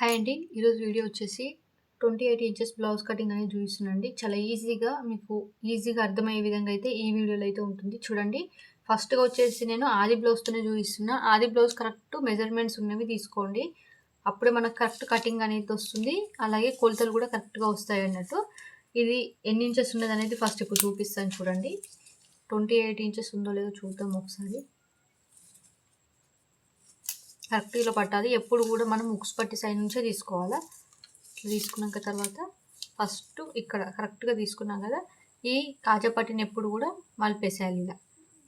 Hi అండి. ఈరోజు video వచ్చేసి twenty eight inches blouse cutting అనేది చూపిస్తున్నాండి చాలా ఈజీగా మీకు ఈజీగా అర్థమయ్యే విధంగా అయితే ఈ వీడియోలో అయితే ఉంటుంది. చూడండి. ఫస్ట్గా వచ్చేసి నేను ఆది బ్లౌజ్తోనే చూపిస్తున్నా. ఆది బ్లౌజ్ కరెక్ట్ మెజర్మెంట్స్ ఉన్నవి తీసుకోండి. అప్పుడే మనకు కరెక్ట్ కటింగ్ అనేది వస్తుంది. అలాగే కొలతలు కూడా కరెక్ట్గా వస్తాయి అన్నట్టు. ఇది ఎన్ని ఇంచెస్ ఉన్నది అనేది ఫస్ట్ ఇప్పుడు చూపిస్తాను చూడండి. ట్వంటీ ఎయిట్ ఇంచెస్ ఉందో లేదో చూద్దాం ఒకసారి. కరెక్ట్గా పట్టాలి ఎప్పుడు కూడా మనం ముక్స్ పట్టి సైడ్ నుంచే తీసుకోవాలి? ఇట్లా తీసుకున్నాక తర్వాత ఫస్ట్ ఇక్కడ కరెక్ట్గా తీసుకున్నాం కదా ఈ కాజా పట్టిని ఎప్పుడు కూడా మలిపేసేయాలి ఇలా.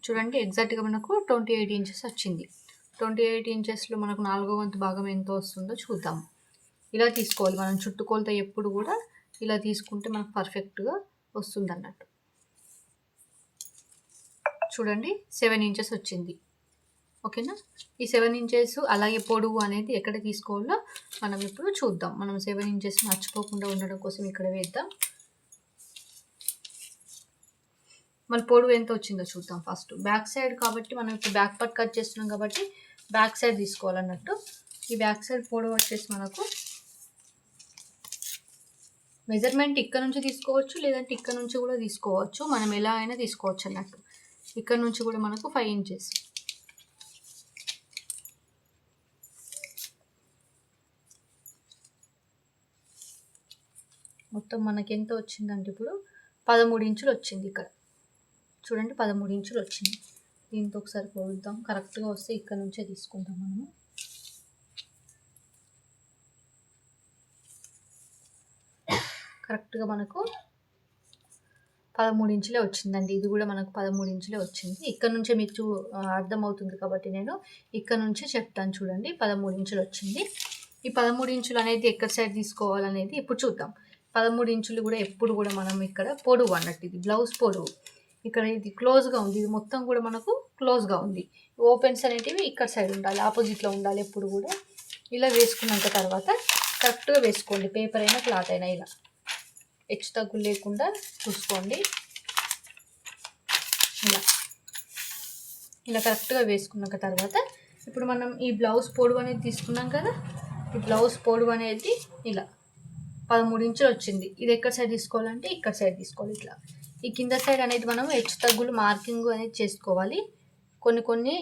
చూడండి ఎగ్జాక్ట్గా మనకు ట్వంటీ ఎయిట్ ఇంచెస్ వచ్చింది. ట్వంటీ ఎయిట్ ఇంచెస్లో మనకు నాలుగో వంతు భాగం ఎంత వస్తుందో చూద్దాం. ఇలా తీసుకోవాలి. మనం చుట్టుకొలత ఎప్పుడు కూడా ఇలా తీసుకుంటే మనకు పర్ఫెక్ట్గా వస్తుంది అన్నట్టు చూడండి సెవెన్ ఇంచెస్ వచ్చింది. ఓకేనా? ఈ సెవెన్ ఇంచెస్ అలాగే పొడవు అనేది ఎక్కడ తీసుకోవాలో మనం ఇప్పుడు చూద్దాం. మనం సెవెన్ ఇంచెస్ మర్చిపోకుండా ఉండడం కోసం ఇక్కడ వేద్దాం. మన పొడవు ఎంత వచ్చిందో చూద్దాం ఫస్ట్. బ్యాక్ సైడ్ కాబట్టి మనం ఇప్పుడు బ్యాక్ పార్ట్ కట్ చేస్తున్నాం కాబట్టి బ్యాక్ సైడ్ తీసుకోవాలన్నట్టు. ఈ బ్యాక్ సైడ్ పొడవు వచ్చేసి మనకు మెజర్మెంట్ ఇక్కడ నుంచి తీసుకోవచ్చు లేదంటే ఇక్కడ నుంచి కూడా తీసుకోవచ్చు. మనం ఎలా అయినా తీసుకోవచ్చు అన్నట్టు. ఇక్కడ నుంచి కూడా మనకు ఫైవ్ ఇంచెస్. మొత్తం మనకి ఎంత వచ్చిందంటే ఇప్పుడు పదమూడు ఇంచులు వచ్చింది ఇక్కడ. చూడండి పదమూడు ఇంచులు వచ్చింది దీంతో ఒకసారి పోలుద్దాం. కరెక్ట్గా వస్తే ఇక్కడ నుంచే తీసుకుంటాం మనము. కరెక్ట్గా మనకు పదమూడు ఇంచులే వచ్చిందండి. ఇది కూడా మనకు పదమూడు ఇంచులే వచ్చింది. ఇక్కడ నుంచే మీకు చూ అర్థమవుతుంది కాబట్టి నేను ఇక్కడ నుంచే చెప్తాను చూడండి. పదమూడు ఇంచులు వచ్చింది ఈ పదమూడు ఇంచులు అనేది ఎక్కడ సైడ్ తీసుకోవాలనేది ఇప్పుడు చూద్దాం. పదమూడు ఇంచులు కూడా ఎప్పుడు కూడా మనం ఇక్కడ పొడువు అన్నట్టు ఇది బ్లౌజ్ పొడువు ఇక్కడ ఇది క్లోజ్గా ఉంది. ఇది మొత్తం కూడా మనకు క్లోజ్గా ఉంది. ఓపెన్స్ అనేటివి ఇక్కడ సైడ్ ఉండాలి ఆపోజిట్లో ఉండాలి ఎప్పుడు కూడా. ఇలా వేసుకున్నాక తర్వాత కరెక్ట్గా వేసుకోండి. పేపర్ అయినా క్లాత్ అయినా ఇలా. హెచ్చు తగ్గులు లేకుండా చూసుకోండి. ఇలా. ఇలా కరెక్ట్గా వేసుకున్నాక తర్వాత ఇప్పుడు మనం ఈ బ్లౌజ్ పొడవు అనేది తీసుకున్నాం కదా? ఈ బ్లౌజ్ పొడవు అనేది ఇలా. పదమూడు ఇంచులు వచ్చింది. ఇది ఎక్కడ సైడ్ తీసుకోవాలంటే ఇక్కడ సైడ్ తీసుకోవాలి ఇట్లా. ఈ కింద సైడ్ అనేది మనం హెచ్చు తగ్గులు మార్కింగ్ అనేది చేసుకోవాలి. కొన్ని కొన్ని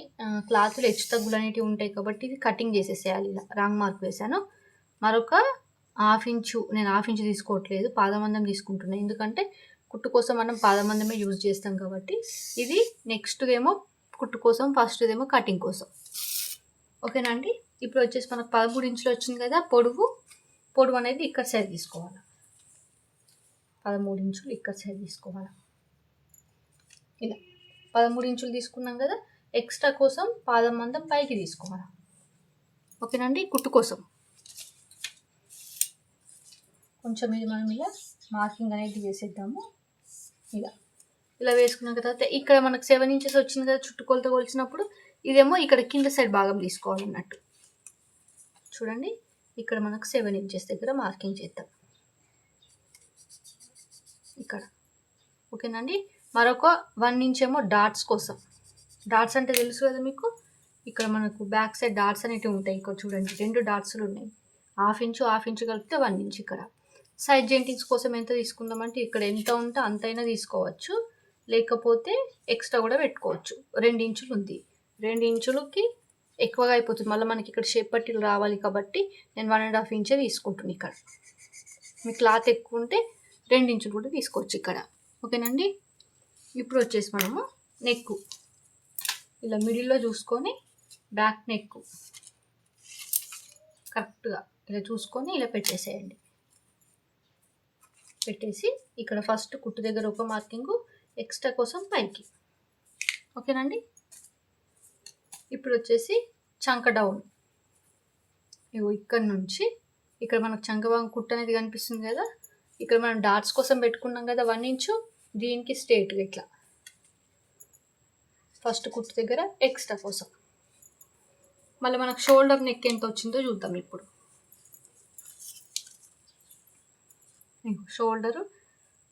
క్లాతులు హెచ్చు తగ్గులు అనేవి ఉంటాయి కాబట్టి ఇది కటింగ్ చేసేసేయాలి ఇలా. రాంగ్ మార్క్ వేసాను మరొక హాఫ్ ఇంచు నేను హాఫ్ ఇంచు తీసుకోవట్లేదు పాదమందం తీసుకుంటున్నాను ఎందుకంటే కుట్టు కోసం మనం పాదమందమే యూజ్ చేస్తాం కాబట్టి ఇది నెక్స్ట్ ఏమో కుట్టు కోసం ఫస్ట్ ఏమో కటింగ్ కోసం. ఓకేనా అండి? ఇప్పుడు వచ్చేసి మనకు పదమూడు ఇంచులు వచ్చింది కదా పొడవు. పొడవు అనేది ఇక్కడ సైడ్ తీసుకోవాలి. పదమూడు ఇంచులు ఇక్కడ సైడ్ తీసుకోవాలి. ఇలా. పదమూడు ఇంచులు తీసుకున్నాం కదా ఎక్స్ట్రా కోసం పాదం మందం పైకి తీసుకోవాలి. ఓకేనండి కుట్టు కోసం. కొంచెం ఇది మనం ఇలా మార్కింగ్ అనేది వేసేద్దాము ఇలా. ఇలా వేసుకున్న తర్వాత ఇక్కడ మనకు సెవెన్ ఇంచెస్ వచ్చింది కదా చుట్టుకొలతో కొలిచినప్పుడు ఇదేమో ఇక్కడ కింద సైడ్ భాగం తీసుకోవాలన్నట్టు. చూడండి. ఇక్కడ మనకు సెవెన్ ఇంచెస్ దగ్గర మార్కింగ్ చేద్దాం. ఇక్కడ. ఓకేనండి? మరొక వన్ ఇంచ్ ఏమో డాట్స్ కోసం. డాట్స్ అంటే తెలుసు కదా మీకు? ఇక్కడ మనకు బ్యాక్ సైడ్ డాట్స్ అనేటివి ఉంటాయి. ఇక్కడ చూడండి రెండు డాట్స్లు ఉన్నాయి. హాఫ్ ఇంచు హాఫ్ ఇంచు కలిపితే వన్ ఇంచ్ ఇక్కడ. సైడ్ జెంటింగ్స్ కోసం ఎంత తీసుకుందామంటే ఇక్కడ ఎంత ఉంటే అంతైనా తీసుకోవచ్చు. లేకపోతే ఎక్స్ట్రా కూడా పెట్టుకోవచ్చు. రెండు ఇంచులు ఉంది. రెండు ఇంచులకి ఎక్కువగా అయిపోతుంది. మళ్ళీ మనకి ఇక్కడ షేప్ పట్టీలు రావాలి కాబట్టి నేను వన్ అండ్ హాఫ్ ఇంచే తీసుకుంటున్నాను ఇక్కడ. మీ క్లాత్ ఎక్కువ ఉంటే రెండు ఇంచులు కూడా తీసుకోవచ్చు ఇక్కడ. ఓకేనండి? ఇప్పుడు వచ్చేసి మనము నెక్ ఇలా మిడిల్లో చూసుకొని బ్యాక్ నెక్ కరెక్ట్గా ఇలా చూసుకొని ఇలా పెట్టేసేయండి. పెట్టేసి ఇక్కడ ఫస్ట్ కుట్టు దగ్గర ఒక మార్కింగ్ ఎక్స్ట్రా కోసం పైకి. ఓకేనండి? ఇప్పుడు వచ్చేసి చంక డౌన్ ఇగో ఇక్కడ నుంచి ఇక్కడ మనకు చంకభాగం కుట్ అనేది కనిపిస్తుంది కదా ఇక్కడ మనం డాట్స్ కోసం పెట్టుకున్నాం కదా వన్ ఇంచు దీనికి స్ట్రేట్గా ఇట్లా. ఫస్ట్ కుట్టు దగ్గర ఎక్స్ట్రా కోసం. మళ్ళీ మనకు షోల్డర్ నెక్ ఎంత వచ్చిందో చూద్దాం ఇప్పుడు. షోల్డరు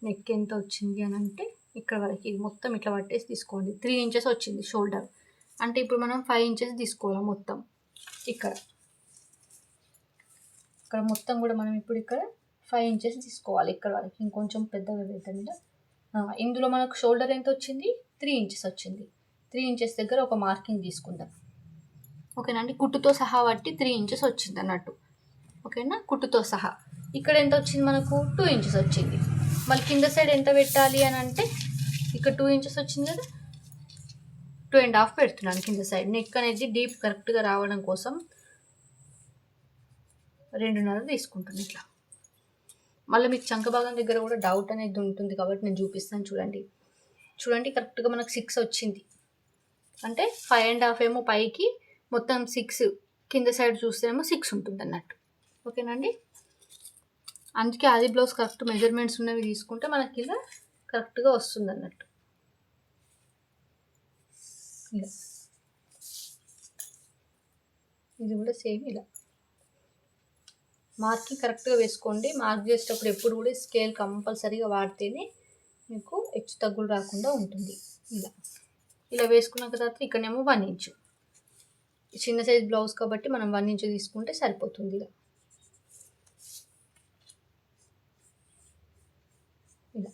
నెక్ ఎంత వచ్చింది అని అంటే ఇక్కడ వరకు ఇది మొత్తం ఇట్లా పట్టేసి తీసుకోండి. త్రీ ఇంచెస్ వచ్చింది షోల్డర్ అంటే ఇప్పుడు మనం ఫైవ్ ఇంచెస్ తీసుకోవాలి మొత్తం. ఇక్కడ. ఇక్కడ మొత్తం కూడా మనం ఇప్పుడు ఇక్కడ ఫైవ్ ఇంచెస్ తీసుకోవాలి ఇక్కడ వరకు. ఇంకొంచెం పెద్దగా పెట్టండి. ఇందులో మనకు షోల్డర్ ఎంత వచ్చింది? త్రీ ఇంచెస్ వచ్చింది. త్రీ ఇంచెస్ దగ్గర ఒక మార్కింగ్ తీసుకుందాం. ఓకేనండి కుట్టుతో సహా బట్టి త్రీ ఇంచెస్ వచ్చింది అన్నట్టు. ఓకేనా? కుట్టుతో సహా. ఇక్కడ ఎంత వచ్చింది మనకు? టూ ఇంచెస్ వచ్చింది. మళ్ళీ కింద సైడ్ ఎంత పెట్టాలి అని అంటే ఇక్కడ టూ ఇంచెస్ వచ్చింది కదా? టూ అండ్ హాఫ్ పెడుతున్నాను కింద సైడ్. నెక్ అనేది డీప్ కరెక్ట్గా రావడం కోసం రెండున్నర తీసుకుంటుంది ఇట్లా. మళ్ళీ మీకు చంక భాగం దగ్గర కూడా డౌట్ అనేది ఉంటుంది కాబట్టి నేను చూపిస్తాను చూడండి. చూడండి కరెక్ట్గా మనకు సిక్స్ వచ్చింది. అంటే ఫైవ్ అండ్ హాఫ్ ఏమో పైకి మొత్తం సిక్స్ కింద సైడ్ చూస్తేనేమో సిక్స్ ఉంటుంది అన్నట్టు. ఓకేనండి అందుకే అది బ్లౌజ్ కరెక్ట్ మెజర్మెంట్స్ ఉన్నవి తీసుకుంటే మనకి ఇలా కరెక్ట్గా వస్తుంది అన్నట్టు. ఇలా ఇది కూడా సేమ్ ఇలా. మార్కింగ్ కరెక్ట్గా వేసుకోండి. మార్క్ చేసేటప్పుడు ఎప్పుడు కూడా స్కేల్ కంపల్సరీగా వాడితేనే మీకు హెచ్చు తగ్గులు రాకుండా ఉంటుంది. ఇలా. ఇలా వేసుకున్న తర్వాత ఇక్కడనేమో వన్ ఇంచు చిన్న సైజ్ బ్లౌజ్ కాబట్టి మనం వన్ ఇంచు తీసుకుంటే సరిపోతుంది ఇలా. ఇలా.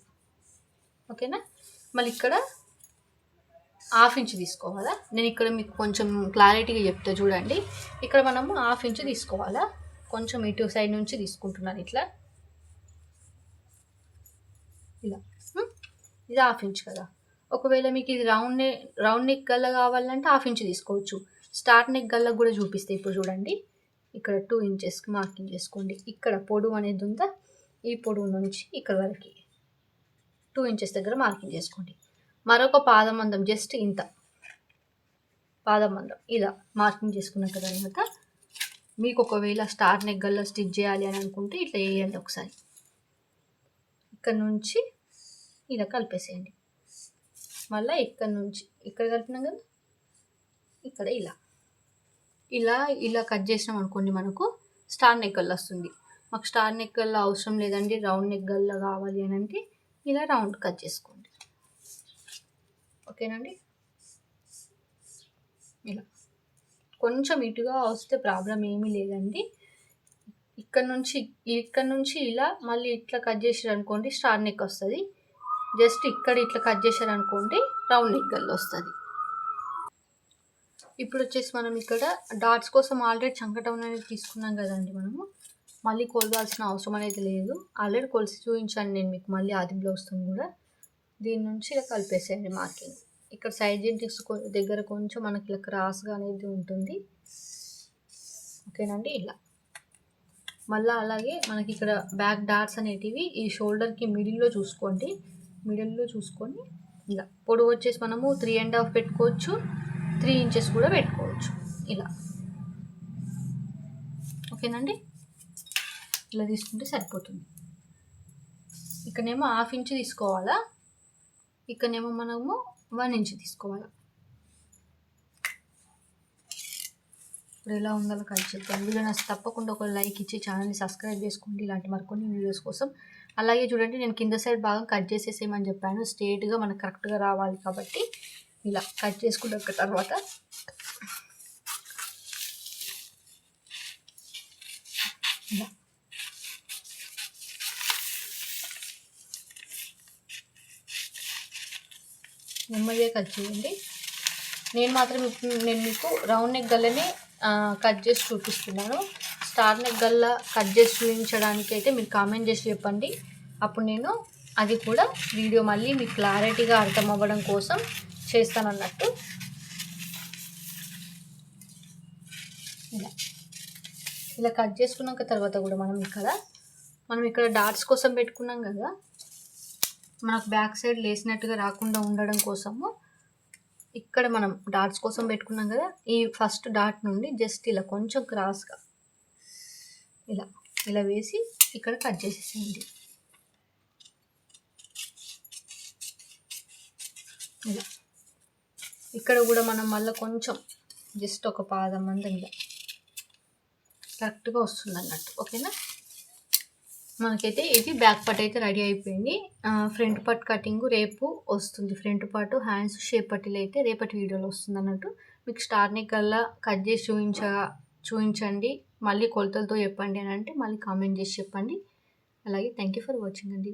ఓకేనా మళ్ళీ ఇక్కడ హాఫ్ ఇంచ్ తీసుకోవాలా నేను ఇక్కడ మీకు కొంచెం క్లారిటీగా చెప్తా చూడండి. ఇక్కడ మనము హాఫ్ ఇంచ్ తీసుకోవాలా? కొంచెం ఇటు సైడ్ నుంచి తీసుకుంటున్నాను ఇట్లా. ఇలా. ఇది హాఫ్ ఇంచ్ కదా. ఒకవేళ మీకు ఇది రౌండ్ నెక్ రౌండ్ నెక్ గల్ల కావాలంటే హాఫ్ ఇంచ్ తీసుకోవచ్చు. స్టార్ట్ నెక్ గల్ల కూడా చూపిస్తే ఇప్పుడు చూడండి. ఇక్కడ టూ ఇంచెస్కి మార్కింగ్ చేసుకోండి. ఇక్కడ పొడవు అనేది ఉందా? ఈ పొడవు నుంచి ఇక్కడ వరకు. టూ ఇంచెస్ దగ్గర మార్కింగ్ చేసుకోండి. మరొక పాదం మందం జస్ట్ ఇంత. పాదం మందం ఇలా మార్కింగ్ చేసుకున్న తర్వాత మీకు ఒకవేళ స్టార్ నెగ్గల్లో స్టిచ్ చేయాలి అని అనుకుంటే ఇట్లా వేయండి ఒకసారి. ఇక్కడ నుంచి ఇలా కలిపేసేయండి. మళ్ళీ ఇక్కడ నుంచి ఇక్కడ కలిపినాం కదా? ఇక్కడ ఇలా. ఇలా ఇలా కట్ చేసినాం అనుకోండి మనకు స్టార్ నెక్ వస్తుంది. మాకు స్టార్ నెక్ అవసరం లేదండి రౌండ్ నెగ్గల్లో కావాలి అని అంటే ఇలా రౌండ్ కట్ చేసుకోండి ఓకేనండి? ఇలా. కొంచెం ఇటుగా వస్తే ప్రాబ్లం ఏమీ లేదండి. ఇక్కడ నుంచి ఇక్కడ నుంచి ఇలా మళ్ళీ ఇట్లా కట్ చేసారు అనుకోండి స్టార్ నెక్ వస్తుంది. జస్ట్ ఇక్కడ ఇట్లా కట్ చేశారు అనుకోండి రౌండ్ నెక్ గల్ వస్తుంది. ఇప్పుడు వచ్చేసి మనం ఇక్కడ డాట్స్ కోసం ఆల్రెడీ చంకటం అనేది తీసుకున్నాం కదండి మనము. మళ్ళీ కొలవాల్సిన అవసరం అనేది లేదు. ఆల్రెడీ కొలిసి చూపించాను నేను మీకు మళ్ళీ ఆది బ్లౌజ్తో కూడా. దీని నుంచి ఇలా కలిపేసేయండి మార్కింగ్. ఇక్కడ సైడ్ జెంటిక్స్ దగ్గర కొంచెం మనకి ఇలా క్రాస్గా అనేది ఉంటుంది. ఓకేనండి? ఇలా. మళ్ళీ అలాగే మనకి ఇక్కడ బ్యాక్ డాట్స్ అనేటివి ఈ షోల్డర్కి మిడిల్లో చూసుకోండి. మిడిల్లో చూసుకొని ఇలా. పొడవు వచ్చేసి మనము త్రీ అండ్ హాఫ్ పెట్టుకోవచ్చు. త్రీ ఇంచెస్ కూడా పెట్టుకోవచ్చు. ఇలా. ఓకేనండి? ఇలా తీసుకుంటే సరిపోతుంది. ఇక్కడనేమో హాఫ్ ఇంచ్ తీసుకోవాలా? ఇక్కడనేమో మనము వన్ ఇంచ్ తీసుకోవాలి. ఇప్పుడు ఎలా ఉందో కలిసి చెప్తాను వీడియో నాకు తప్పకుండా ఒక లైక్ ఇచ్చి ఛానల్ని సబ్స్క్రైబ్ చేసుకోండి. ఇలాంటి మరికొన్ని వీడియోస్ కోసం అలాగే చూడండి నేను కింద సైడ్ భాగం కట్ చేసేసేయమని చెప్పాను. స్ట్రేట్గా మనకు కరెక్ట్గా రావాలి కాబట్టి ఇలా కట్ చేసుకున్న తర్వాత ఇలా నెమ్మదిగా కట్ చేయండి. నేను మాత్రం నేను మీకు రౌండ్ నెక్ గల్లనే కట్ చేసి చూపిస్తున్నాను. స్టార్ నెక్ గల్ల కట్ చేసి చూపించడానికి అయితే మీరు కామెంట్ చేసి చెప్పండి. అప్పుడు నేను అది కూడా వీడియో మళ్ళీ మీకు క్లారిటీగా అర్థం అవ్వడం కోసం చేస్తాను అన్నట్టు ఇలా. ఇలా కట్ చేసుకున్నాక తర్వాత కూడా మనం ఇక్కడ మనం ఇక్కడ డాట్స్ కోసం పెట్టుకున్నాం కదా. మనకు బ్యాక్ సైడ్ లేసినట్టుగా రాకుండా ఉండడం కోసము ఇక్కడ మనం డాట్స్ కోసం పెట్టుకున్నాం కదా ఈ ఫస్ట్ డాట్ నుండి జస్ట్ ఇలా కొంచెం క్రాస్గా ఇలా ఇలా వేసి ఇక్కడ కట్ చేసేసేయండి. ఇలా. ఇక్కడ కూడా మనం మళ్ళీ కొంచెం జస్ట్ ఒక పాదం మంది ఇలా. కరెక్ట్గా వస్తుంది అన్నట్టు ఓకేనా? మనకైతే ఇది బ్యాక్ పార్ట్ అయితే రెడీ అయిపోయింది. ఫ్రంట్ పార్ట్ కటింగ్ రేపు వస్తుంది. ఫ్రంట్ పార్ట్ హ్యాండ్స్ షేప్ పట్టీలు అయితే రేపటి వీడియోలో వస్తుంది అన్నట్టు. మీకు స్టార్ కల్లా కట్ చేసి చూపించ చూపించండి. మళ్ళీ కొలతలతో చెప్పండి అని అంటే మళ్ళీ కామెంట్ చేసి చెప్పండి. అలాగే థ్యాంక్ యూ ఫర్ వాచింగ్ అండి.